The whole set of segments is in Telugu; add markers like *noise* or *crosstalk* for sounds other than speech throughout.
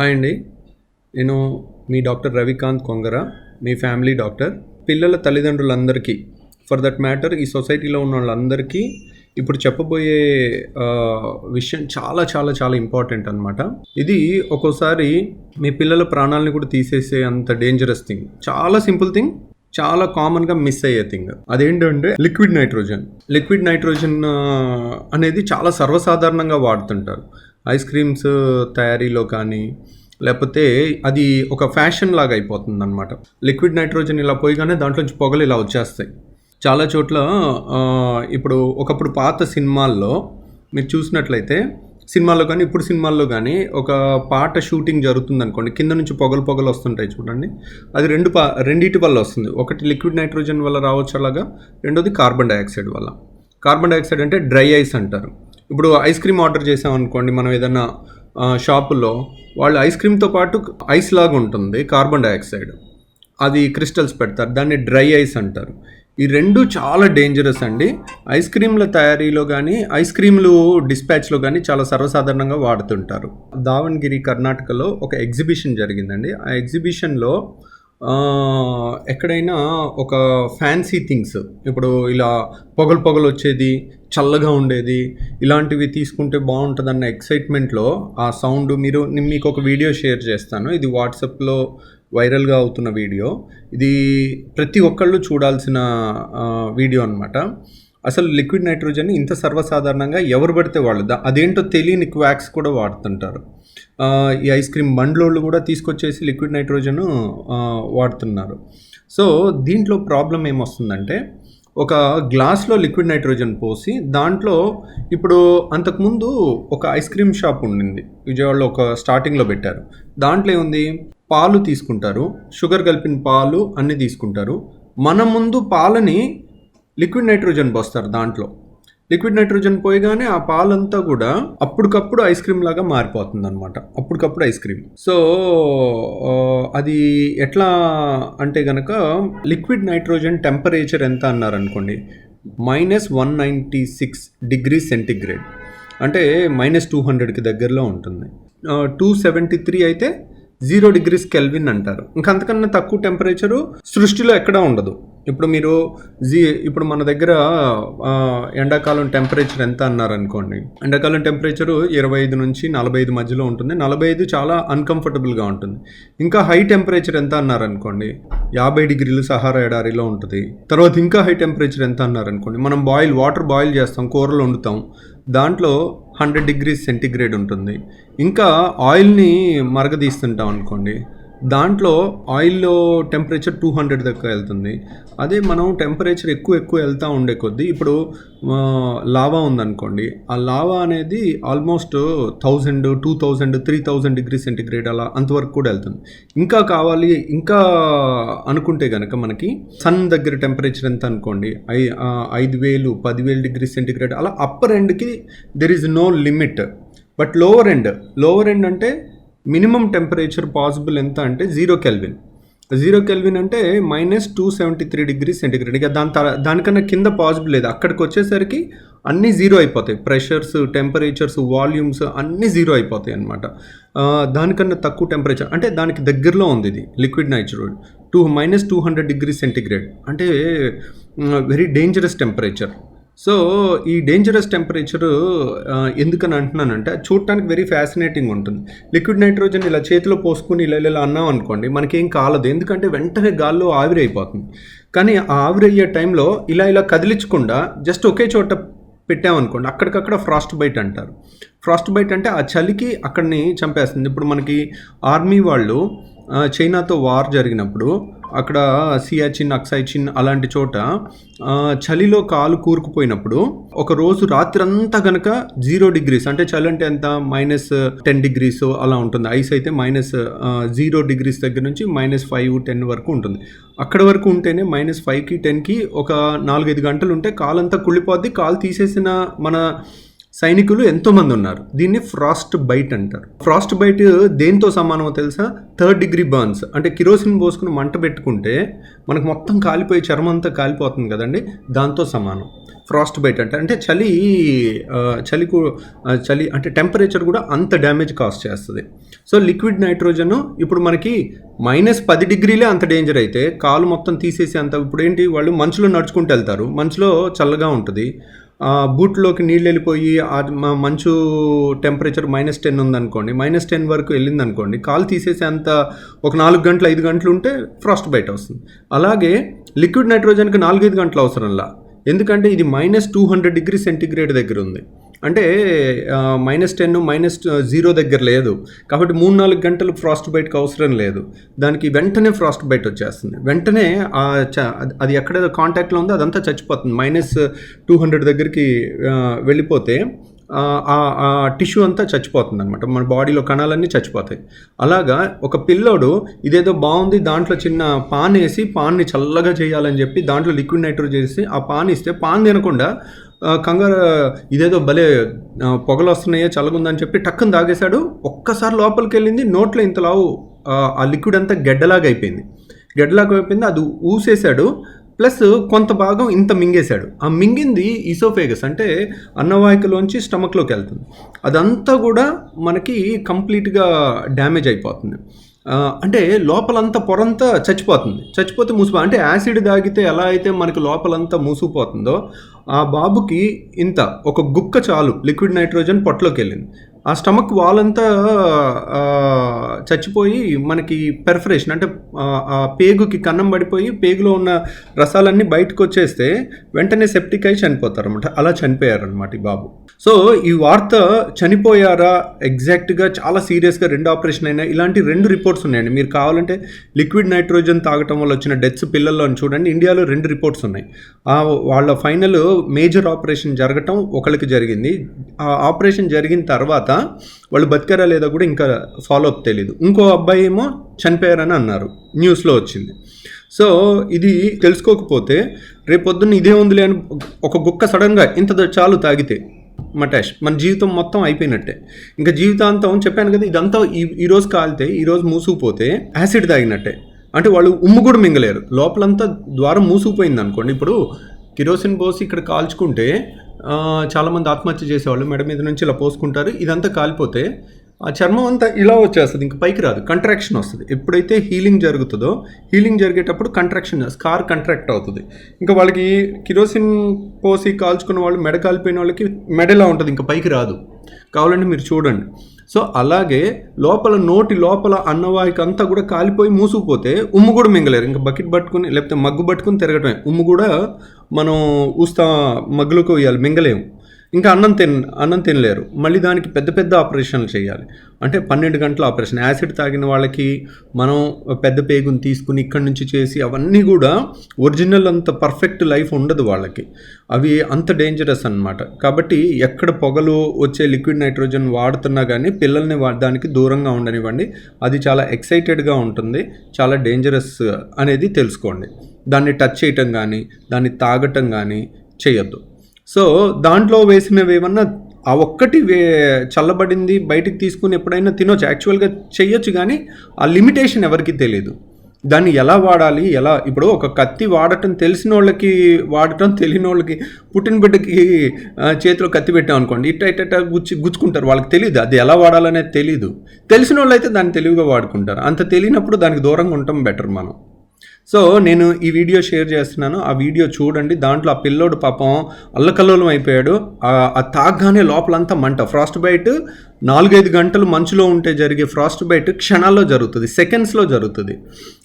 హాయ్ అండి. నేను మీ డాక్టర్ రవికాంత్ కొంగర మీ ఫ్యామిలీ డాక్టర్. పిల్లల తల్లిదండ్రులందరికీ ఫర్ దట్ మ్యాటర్ ఈ సొసైటీలో ఉన్న వాళ్ళందరికీ ఇప్పుడు చెప్పబోయే విషయం చాలా చాలా చాలా ఇంపార్టెంట్ అనమాట ఇది ఒక్కోసారి మీ పిల్లల ప్రాణాలని కూడా తీసేసే అంత డేంజరస్ థింగ్ చాలా సింపుల్ థింగ్ చాలా కామన్గా మిస్ అయ్యే థింగ్ అదేంటంటే లిక్విడ్ నైట్రోజన్ లిక్విడ్ నైట్రోజన్ అనేది చాలా సర్వసాధారణంగా వాడుతుంటారు. ఐస్ క్రీమ్స్ తయారీలో కానీ లేకపోతే అది ఒక ఫ్యాషన్ లాగా అయిపోతుంది అనమాట లిక్విడ్ నైట్రోజన్ ఇలా పోయిగానే దాంట్లోంచి పొగలు ఇలా వచ్చేస్తాయి. చాలా చోట్ల ఇప్పుడు ఒకప్పుడు పాత సినిమాల్లో మీరు చూసినట్లయితే సినిమాల్లో కానీ ఇప్పుడు సినిమాల్లో కానీ ఒక పాట షూటింగ్ జరుగుతుంది అనుకోండి కింద నుంచి పొగలు పొగలు వస్తుంటాయి చూడండి. అది రెండు పా రెండింటి వల్ల వస్తుంది. ఒకటి లిక్విడ్ నైట్రోజన్ వల్ల రావచ్చు అలాగా రెండోది కార్బన్ డైఆక్సైడ్ వల్ల. కార్బన్ డైఆక్సైడ్ అంటే డ్రై ఐస్ అంటారు. ఇప్పుడు ఐస్ క్రీమ్ ఆర్డర్ చేసాం అనుకోండి మనం ఏదైనా షాపులో వాళ్ళు ఐస్ క్రీమ్తో పాటు ఐస్ లాగా ఉంటుంది కార్బన్ డైఆక్సైడ్. అది క్రిస్టల్స్ పెడతారు దాన్ని డ్రై ఐస్ అంటారు. ఈ రెండు చాలా డేంజరస్ అండి. ఐస్ క్రీమ్ల తయారీలో కానీ ఐస్ క్రీమ్లు డిస్పాచ్లో కానీ చాలా సర్వసాధారణంగా వాడుతుంటారు. దావణగిరి కర్ణాటకలో ఒక ఎగ్జిబిషన్ జరిగిందండి. ఆ ఎగ్జిబిషన్లో ఎక్కడైనా ఒక ఫ్యాన్సీ థింగ్స్ ఇప్పుడు ఇలా పొగలు పొగలు వచ్చేది చల్లగా ఉండేది ఇలాంటివి తీసుకుంటే బాగుంటుందన్న ఎక్సైట్మెంట్లో ఆ సౌండ్ మీరు నేను మీకు ఒక వీడియో షేర్ చేస్తాను. ఇది వాట్సాప్లో వైరల్గా అవుతున్న వీడియో ఇది ప్రతి ఒక్కళ్ళు చూడాల్సిన వీడియో అనమాట అసలు లిక్విడ్ నైట్రోజన్ ఇంత సర్వసాధారణంగా ఎవరు పడితే వాళ్ళు అదేంటో తెలియని క్వాక్స్ కూడా వాడుతుంటారు. ఈ ఐస్ క్రీమ్ బండ్లోళ్ళు కూడా తీసుకొచ్చేసి లిక్విడ్ నైట్రోజన్ వాడుతున్నారు. సో దీంట్లో ప్రాబ్లం ఏమొస్తుందంటే ఒక గ్లాస్లో లిక్విడ్ నైట్రోజన్ పోసి దాంట్లో ఇప్పుడు అంతకుముందు ఒక ఐస్ క్రీమ్ షాప్ ఉండింది. విజయవాడలో ఒక స్టార్టింగ్లో పెట్టారు. దాంట్లో ఏముంది? పాలు తీసుకుంటారు. షుగర్ కలిపిన పాలు అన్నీ తీసుకుంటారు. మన ముందు పాలని లిక్విడ్ నైట్రోజన్ పోస్తారు దాంట్లో. లిక్విడ్ నైట్రోజన్ పోయగానే ఆ పాలంతా కూడా అప్పటికప్పుడు ఐస్ క్రీమ్ లాగా మారిపోతుంది అనమాట అప్పటికప్పుడు ఐస్ క్రీమ్. సో అది ఎట్లా అంటే గనక లిక్విడ్ నైట్రోజన్ టెంపరేచర్ ఎంత అన్నారు అనుకోండి minus one ninety six degree centigrade. అంటే మైనస్ టూ హండ్రెడ్కి దగ్గరలో ఉంటుంది. టూ సెవెంటీ త్రీ అయితే జీరో డిగ్రీస్ కెల్విన్ అంటారు. ఇంకా అంతకన్నా తక్కువ టెంపరేచరు సృష్టిలో ఎక్కడా ఉండదు. ఇప్పుడు మీరు జీ ఇప్పుడు మన దగ్గర ఎండాకాలం టెంపరేచర్ ఎంత అన్నారు అనుకోండి ఎండాకాలం టెంపరేచరు ఇరవై ఐదు నుంచి నలభై ఐదు మధ్యలో ఉంటుంది. నలభై ఐదు చాలా అన్కంఫర్టబుల్గా ఉంటుంది. ఇంకా హై టెంపరేచర్ ఎంత అన్నారు అనుకోండి యాభై డిగ్రీలు సహారా ఎడారిలో ఉంటుంది. తర్వాత ఇంకా హై టెంపరేచర్ ఎంత అన్నారు అనుకోండి మనం బాయిల్ వాటర్ బాయిల్ చేస్తాం కూరలు వండుతాం. దాంట్లో హండ్రెడ్ డిగ్రీస్ సెంటిగ్రేడ్ ఉంటుంది. ఇంకా ఆయిల్ని మరగదీస్తుంటాం అనుకోండి. దాంట్లో ఆయిల్లో టెంపరేచర్ టూ హండ్రెడ్ దాకా వెళ్తుంది. అదే మనం టెంపరేచర్ ఎక్కువ ఎక్కువ వెళ్తూ ఉండే కొద్దీ ఇప్పుడు లావా ఉందనుకోండి. ఆ లావా అనేది almost thousand two thousand three thousand degree centigrade అలా అంతవరకు కూడా వెళ్తుంది. ఇంకా కావాలి ఇంకా అనుకుంటే కనుక మనకి సన్ దగ్గర టెంపరేచర్ ఎంత అనుకోండి ఐ ఐదు వేలు పదివేలు డిగ్రీ సెంటిగ్రేడ్ అలా upper ఎండ్కి there is no limit but lower end lower end అంటే మినిమం టెంపరేచర్ పాసిబుల్ ఎంత అంటే జీరో కెల్విన్. జీరో కెల్విన్ అంటే minus two seventy three degree centigrade. ఇక దాని తర దానికన్నా కింద పాసిబుల్ లేదు. అక్కడికి వచ్చేసరికి అన్నీ జీరో అయిపోతాయి. ప్రెషర్స్ టెంపరేచర్స్ వాల్యూమ్స్ అన్నీ జీరో అయిపోతాయి అనమాట దానికన్నా తక్కువ టెంపరేచర్ అంటే దానికి దగ్గరలో ఉంది ఇది liquid nitrogen. Two minus two hundred degree centigrade. అంటే వెరీ డేంజరస్ టెంపరేచర్. సో ఈ డేంజరస్ టెంపరేచర్ ఎందుకని అంటున్నానంటే చూడటానికి వెరీ ఫ్యాసినేటింగ్ ఉంటుంది. లిక్విడ్ నైట్రోజన్ ఇలా చేతిలో పోసుకుని ఇలా ఇలా అన్నాం అనుకోండి మనకేం కాలదు. ఎందుకంటే వెంటనే గాల్లో ఆవిరి అయిపోతుంది. కానీ ఆ ఆవిరి అయ్యే టైంలో ఇలా ఇలా కదిలించకుండా జస్ట్ ఒకే చోట పెట్టామనుకోండి అక్కడికక్కడ ఫ్రాస్ట్ బైట్ అంటారు. ఫ్రాస్ట్ బైట్ అంటే ఆ చలికి అక్కడిని చంపేస్తుంది. ఇప్పుడు మనకి ఆర్మీ వాళ్ళు చైనాతో వార్ జరిగినప్పుడు అక్కడ సియాచిన్ అక్సైచిన్ అలాంటి చోట చలిలో కాలు కూరుకుపోయినప్పుడు ఒక రోజు రాత్రి అంతా కనుక జీరో డిగ్రీస్ అంటే చలి అంటే ఎంత? మైనస్ టెన్ డిగ్రీస్ అలా ఉంటుంది. ఐస్ అయితే మైనస్ జీరో డిగ్రీస్ దగ్గర నుంచి మైనస్ ఫైవ్ టెన్ వరకు ఉంటుంది. అక్కడ వరకు ఉంటేనే మైనస్ ఫైవ్కి టెన్కి ఒక నాలుగైదు గంటలు ఉంటే కాలంతా కుళ్ళిపోద్ది. కాలు తీసేసిన మన సైనికులు ఎంతోమంది ఉన్నారు. దీన్ని ఫ్రాస్ట్ బైట్ అంటారు. ఫ్రాస్ట్ బైట్ దేంతో సమానమో తెలుసా? థర్డ్ డిగ్రీ బర్న్స్ అంటే కిరోసిన్ పోసుకుని మంట పెట్టుకుంటే మనకు మొత్తం కాలిపోయి చర్మం అంతా కాలిపోతుంది కదండి? దాంతో సమానం. ఫ్రాస్ట్ బైట్ అంటే అంటే చలి చలి చలి అంటే టెంపరేచర్ కూడా అంత డ్యామేజ్ కాస్ట్ చేస్తుంది. సో లిక్విడ్ నైట్రోజన్ ఇప్పుడు మనకి మైనస్ పది డిగ్రీలే అంత డేంజర్ అయితే కాలు మొత్తం తీసేసి అంత ఇప్పుడు ఏంటి? వాళ్ళు మంచులో నడుచుకుంటూ వెళ్తారు. మంచులో చల్లగా ఉంటుంది. బూట్లోకి నీళ్ళు వెళ్ళిపోయి మంచు టెంపరేచర్ మైనస్ టెన్ ఉందనుకోండి మైనస్ టెన్ వరకు వెళ్ళింది అనుకోండి కాలు తీసేసే అంత ఒక నాలుగు గంటలు ఐదు గంటలు ఉంటే ఫ్రాస్ట్ బయట వస్తుంది. అలాగే లిక్విడ్ నైట్రోజన్కి నాలుగైదు గంటలు అవసరంలా. ఎందుకంటే ఇది minus two hundred degree centigrade దగ్గర ఉంది. అంటే మైనస్ టెన్ మైనస్ జీరో దగ్గర లేదు. కాబట్టి మూడు నాలుగు గంటలు ఫ్రాస్ట్ బైట్కి అవసరం లేదు. దానికి వెంటనే ఫ్రాస్ట్ బైట్ వచ్చేస్తుంది. వెంటనే ఆ చ- అది- అది ఎక్కడ కాంటాక్ట్లో ఉందో అదంతా చచ్చిపోతుంది. మైనస్ టూ హండ్రెడ్ దగ్గరికి వెళ్ళిపోతే ఆ, ఆ టిష్యూ అంతా చచ్చిపోతుంది అనమాట మన బాడీలో కణాలన్నీ చచ్చిపోతాయి. అలాగా ఒక పిల్లోడు ఇదేదో బాగుంది దాంట్లో చిన్న పాన్ వేసి పాన్ని చల్లగా చేయాలని చెప్పి దాంట్లో లిక్విడ్ నైట్రోజన్ చేసి ఆ పాన్ ఇస్తే పాన్ తినకుండా కంగారు ఇదేదో భలే పొగలు వస్తున్నాయో చల్లగుందని చెప్పి టక్కుని తాగేశాడు. ఒక్కసారి లోపలికి వెళ్ళింది నోట్లో ఇంతలావు ఆ, ఆ లిక్విడ్ అంతా గడ్డలాగా అయిపోయింది. గడ్డలాగా అయిపోయింది అది ఊసేశాడు. ప్లస్ కొంత భాగం ఇంత మింగేశాడు. ఆ మింగింది ఈసోఫేగస్. అంటే అన్నవాహికలోంచి స్టమక్లోకి వెళ్తుంది. అదంతా కూడా మనకి కంప్లీట్గా డ్యామేజ్ అయిపోతుంది. అంటే లోపలంతా పొరంతా చచ్చిపోతుంది. చచ్చిపోతే మూసిపో అంటే యాసిడ్ తాగితే ఎలా అయితే మనకి లోపలంతా మూసుకుపోతుందో ఆ బాబుకి ఇంత ఒక గుక్క చాలు లిక్విడ్ నైట్రోజన్ పొట్టలోకి వెళ్ళింది. ఆ స్టమక్ వాల్ అంతా చచ్చిపోయి మనకి పెర్ఫరేషన్ అంటే ఆ, పేగుకి కన్నం పడిపోయి పేగులో ఉన్న రసాలన్నీ బయటకు వచ్చేస్తే వెంటనే సెప్టిక్ అయి చనిపోతారనమాట అలా చనిపోయారనమాట ఈ బాబు. సో ఈ వార్త చనిపోయారా? ఎగ్జాక్ట్గా చాలా సీరియస్గా రెండు ఆపరేషన్ అయినా ఇలాంటి రెండు రిపోర్ట్స్ ఉన్నాయండి. మీరు కావాలంటే లిక్విడ్ నైట్రోజన్ తాగటం వల్ల వచ్చిన డెత్స్ పిల్లల్లో చూడండి ఇండియాలో రెండు రిపోర్ట్స్ ఉన్నాయి. ఆ వాళ్ళ ఫైనల్ మేజర్ ఆపరేషన్ జరగటం ఒకరికి జరిగింది. ఆ ఆపరేషన్ జరిగిన తర్వాత వాళ్ళు బతికారా లేదా కూడా ఇంకా ఫాలో అప్ తెలియదు ఇంకో అబ్బాయి ఏమో చనిపోయారని అన్నారు. న్యూస్లో వచ్చింది. సో ఇది తెలుసుకోకపోతే రేపొద్దున్న ఇదే ఉందిలే అని ఒక గుక్క సడన్గా ఇంత చాలు తాగితే మటాష్ మన జీవితం మొత్తం అయిపోయినట్టే. ఇంకా జీవితాంతం చెప్పాను కదా ఇదంతా ఈ ఈరోజు కాలితే ఈరోజు మూసుకుపోతే యాసిడ్ తాగినట్టే. అంటే వాళ్ళు ఉమ్ము కూడా మింగలేరు. లోపలంతా ద్వారం మూసుకుపోయింది అనుకోండి ఇప్పుడు కిరోసిన్ పోసి ఇక్కడ కాల్చుకుంటే చాలామంది ఆత్మహత్య చేసేవాళ్ళు. మెడ మీద నుంచి ఇలా పోసుకుంటారు. ఇదంతా కాలిపోతే ఆ చర్మం అంతా ఇలా వచ్చేస్తుంది ఇంకా పైకి రాదు కంట్రాక్షన్ వస్తుంది. ఎప్పుడైతే హీలింగ్ జరుగుతుందో హీలింగ్ జరిగేటప్పుడు కంట్రాక్షన్ స్కార్ కంట్రాక్ట్ అవుతుంది. ఇంకా వాళ్ళకి కిరోసిన్ పోసి కాల్చుకున్న వాళ్ళు మెడ కాలిపోయిన వాళ్ళకి మెడ ఇలా ఉంటుంది ఇంకా పైకి రాదు. కావాలంటే మీరు చూడండి. సో అలాగే లోపల నోటి లోపల అన్నవాహిక అంతా కూడా కాలిపోయి మూసుకుపోతే ఉమ్ము కూడా మింగలేరు. ఇంకా బకెట్ పట్టుకుని లేకపోతే మగ్గు పట్టుకుని తిరగటమే. ఉమ్ము కూడా మనం ఊస్తా మగ్గులకు వేయాలి మింగలేము. ఇంకా అన్నం తిన అన్నం తినలేరు. మళ్ళీ దానికి పెద్ద పెద్ద ఆపరేషన్లు చేయాలి. అంటే పన్నెండు గంటల ఆపరేషన్. యాసిడ్ తాగిన వాళ్ళకి మనం పెద్ద పేగుని తీసుకుని ఇక్కడి నుంచి చేసి అవన్నీ కూడా ఒరిజినల్ అంత పర్ఫెక్ట్ లైఫ్ ఉండదు వాళ్ళకి. అవి అంత డేంజరస్ అన్నమాట. కాబట్టి ఎక్కడ పొగలు వచ్చే లిక్విడ్ నైట్రోజన్ వాడుతున్నా కానీ పిల్లల్ని వా- దానికి దూరంగా ఉండనివ్వండి. అది చాలా ఎక్సైటెడ్గా ఉంటుంది. చాలా డేంజరస్ అనేది తెలుసుకోండి. దాన్ని టచ్ చేయటం కానీ దాన్ని తాగటం కానీ చేయొద్దు. సో దాంట్లో వేసినవి ఏమన్నా ఆ ఒక్కటి వే చల్లబడింది బయటికి తీసుకుని ఎప్పుడైనా తినొచ్చు యాక్చువల్గా చెయ్యొచ్చు కానీ ఆ లిమిటేషన్ ఎవరికి తెలియదు దాన్ని ఎలా వాడాలి ఎలా ఇప్పుడు ఒక కత్తి వాడటం తెలిసిన వాళ్ళకి వాడటం తెలియని వాళ్ళకి పుట్టిన బిడ్డకి చేతిలో కత్తి పెట్టాం అనుకోండి ఇట్ట ఇట్ట ఇట్ట గుచ్చి గుచ్చుకుంటారు వాళ్ళకి తెలియదు అది ఎలా వాడాలనేది తెలియదు తెలిసిన వాళ్ళు అయితే దాన్ని తెలివిగా వాడుకుంటారు అంత తెలియనప్పుడు దానికి దూరంగా ఉండటం బెటర్ మనం. సో నేను ఈ వీడియో షేర్ చేస్తున్నాను. ఆ వీడియో చూడండి. దాంట్లో ఆ పిల్లోడు పాపం అల్లకల్లోలం అయిపోయాడు. ఆ- తాగ్గానే లోపలంతా మంట. ఫ్రాస్ట్ బైట్ నాలుగైదు గంటలు మంచులో ఉంటే జరిగే ఫ్రాస్ట్ బైట్ క్షణాల్లో జరుగుతుంది. సెకండ్స్లో జరుగుతుంది.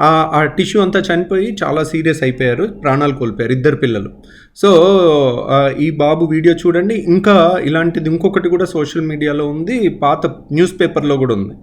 ఆ టిష్యూ అంతా చనిపోయి చాలా సీరియస్ అయిపోయారు. ప్రాణాలు కోల్పోయారు ఇద్దరు పిల్లలు. సో ఈ బాబు వీడియో చూడండి. ఇంకా ఇలాంటిది ఇంకొకటి కూడా సోషల్ మీడియాలో ఉంది. పాత న్యూస్ పేపర్లో కూడా ఉంది.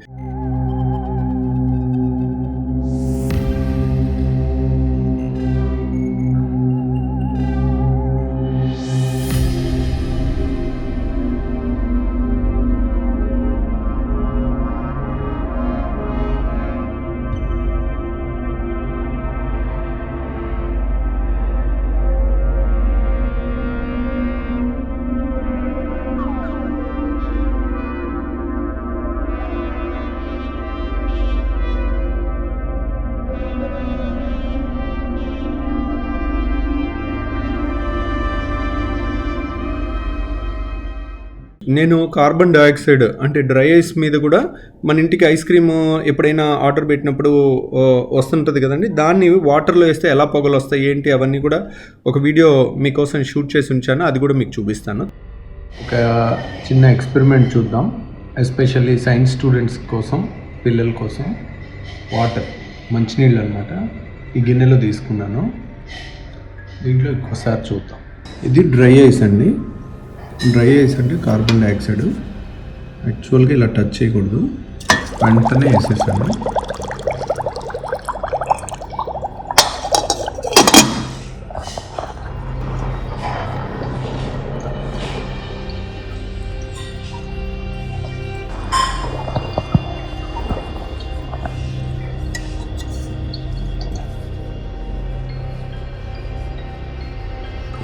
నేను కార్బన్ డయాక్సైడ్ అంటే డ్రై ఐస్ మీద కూడా మన ఇంటికి ఐస్ క్రీమ్ ఎప్పుడైనా ఆర్డర్ పెట్టినప్పుడు వస్తుంటుంది కదండి. దాన్ని వాటర్లో వేస్తే ఎలా పొగలు వస్తాయి ఏంటి అవన్నీ కూడా ఒక వీడియో మీకోసం షూట్ చేసి ఉంచాను. అది కూడా మీకు చూపిస్తాను. ఒక చిన్న ఎక్స్పెరిమెంట్ చూద్దాం. ఎస్పెషల్లీ సైన్స్ స్టూడెంట్స్ కోసం పిల్లల కోసం వాటర్ మంచినీళ్ళు అనమాట ఈ గిన్నెలో తీసుకున్నాను. దీంట్లో ఒక్కసారి చూద్దాం. ఇది డ్రై ఐస్ అండి. డ్రై ఐస్ అంటే కార్బన్ డైఆక్సైడ్. యాక్చువల్గా ఇలా టచ్ చేయకూడదు. వెంటనే వేసేసాను.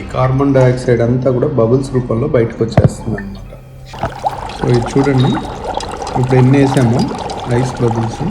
ఈ కార్బన్ డైఆక్సైడ్ అంతా కూడా బబుల్స్ రూపంలో బయటకు వచ్చేస్తుంది అనమాట సో ఇది చూడండి. ఇప్పుడు ఎన్ని వేసామో? Ice bubbles.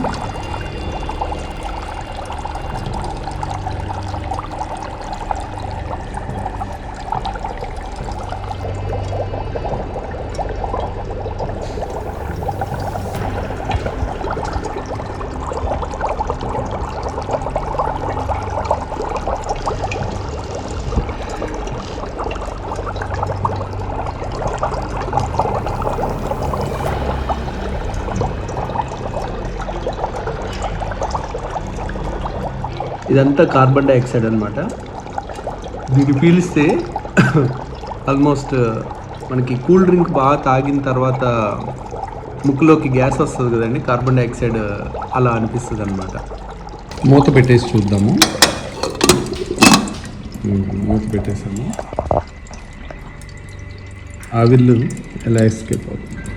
ఇదంతా కార్బన్ డైఆక్సైడ్ అనమాట దీన్ని పీలిస్తే *coughs* ఆల్మోస్ట్ మనకి కూల్ డ్రింక్ బాగా తాగిన తర్వాత ముక్కులోకి గ్యాస్ వస్తుంది కదండి కార్బన్ డైఆక్సైడ్ అలా అనిపిస్తుంది అనమాట మూత పెట్టేసి చూద్దాము. మూత పెట్టేసాము. ఆవిల్లు ఎలా ఎస్కేప్ అవుతుంది?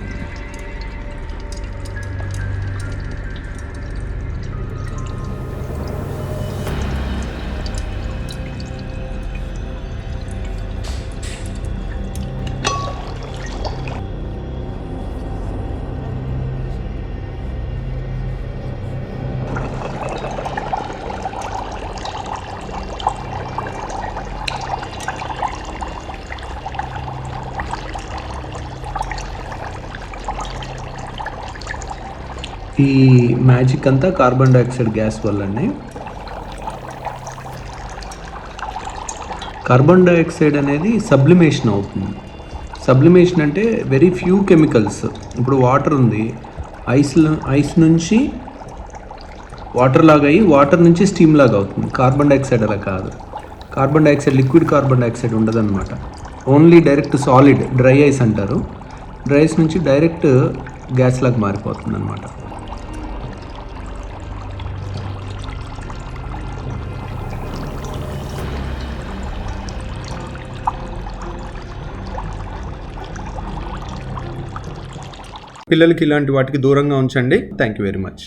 ఈ మ్యాజిక్ అంతా కార్బన్ డైఆక్సైడ్ గ్యాస్ వల్లనే. కార్బన్ డైఆక్సైడ్ అనేది సబ్లిమేషన్ అవుతుంది. సబ్లిమేషన్ అంటే వెరీ ఫ్యూ కెమికల్స్. ఇప్పుడు వాటర్ ఉంది. ఐస్ ఐస్ నుంచి వాటర్ లాగా అయ్యి వాటర్ నుంచి స్టీమ్ లాగా అవుతుంది. కార్బన్ డైఆక్సైడ్ అలా కాదు. Carbon dioxide liquid carbon dioxide ఉండదన్నమాట. Only direct solid dry ice అంటారు. డ్రై ఐస్ నుంచి డైరెక్ట్ గ్యాస్ లాగా మారిపోతుంది అనమాట పిల్లలకి ఇలాంటి వాటికి దూరంగా ఉంచండి. Thank you very much